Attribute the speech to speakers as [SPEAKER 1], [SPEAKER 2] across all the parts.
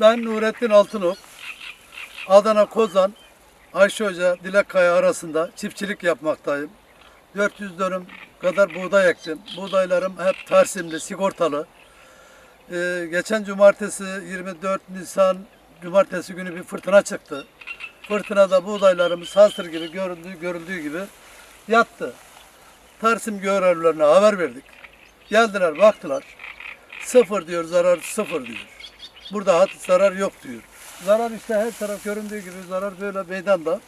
[SPEAKER 1] Ben Nurettin Altınok. Adana Kozan, Ayşe Hoca, Dilek Kaya arasında çiftçilik yapmaktayım. 400 dönüm kadar buğday ektim. Buğdaylarım hep Tarsimli, sigortalı. Ee, geçen cumartesi 24 Nisan cumartesi günü bir fırtına çıktı. Fırtınada buğdaylarımız hasır gibi görüldüğü, görüldüğü gibi yattı. Tarsim görevlilerine haber verdik. Geldiler baktılar. Sıfır diyor zarar sıfır diyor. Burada hat zarar yok diyor. Zarar işte her taraf göründüğü gibi zarar böyle meydanda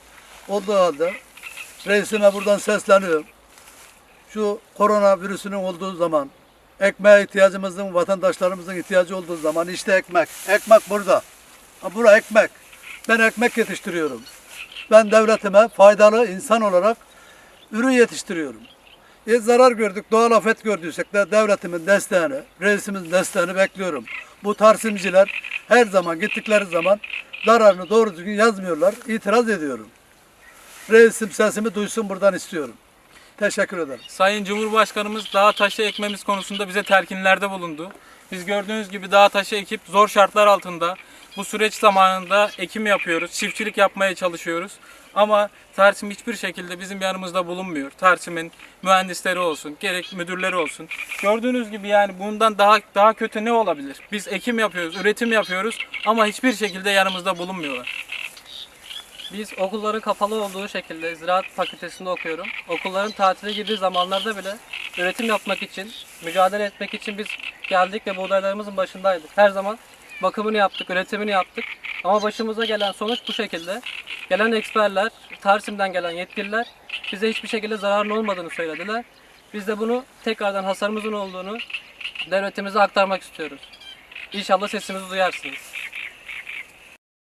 [SPEAKER 1] olduğu halde reisime buradan sesleniyorum. Şu korona virüsünün olduğu zaman ekmeğe ihtiyacımızın, vatandaşlarımızın ihtiyacı olduğu zaman işte ekmek. Ekmek burada. Ha, bura ekmek. Ben ekmek yetiştiriyorum. Ben devletime faydalı insan olarak ürün yetiştiriyorum. E, zarar gördük, doğal afet gördüysek de devletimin desteğini, reisimin desteğini bekliyorum. Bu tarsimciler her zaman gittikleri zaman zararını doğru düzgün yazmıyorlar. İtiraz ediyorum. Reisim sesimi duysun buradan istiyorum. Teşekkür ederim.
[SPEAKER 2] Sayın Cumhurbaşkanımız dağ taşı ekmemiz konusunda bize telkinlerde bulundu. Biz gördüğünüz gibi dağ taşı ekip zor şartlar altında bu süreç zamanında ekim yapıyoruz, çiftçilik yapmaya çalışıyoruz. Ama Tarsim hiçbir şekilde bizim yanımızda bulunmuyor. Tarsim'in mühendisleri olsun, gerek müdürleri olsun. Gördüğünüz gibi yani bundan daha daha kötü ne olabilir? Biz ekim yapıyoruz, üretim yapıyoruz ama hiçbir şekilde yanımızda bulunmuyorlar.
[SPEAKER 3] Biz okulların kapalı olduğu şekilde ziraat fakültesinde okuyorum. Okulların tatile girdiği zamanlarda bile üretim yapmak için, mücadele etmek için biz geldik ve buğdaylarımızın başındaydık. Her zaman bakımını yaptık, üretimini yaptık. Ama başımıza gelen sonuç bu şekilde. Gelen eksperler, Tarsim'den gelen yetkililer bize hiçbir şekilde zararın olmadığını söylediler. Biz de bunu tekrardan hasarımızın olduğunu devletimize aktarmak istiyoruz. İnşallah sesimizi duyarsınız.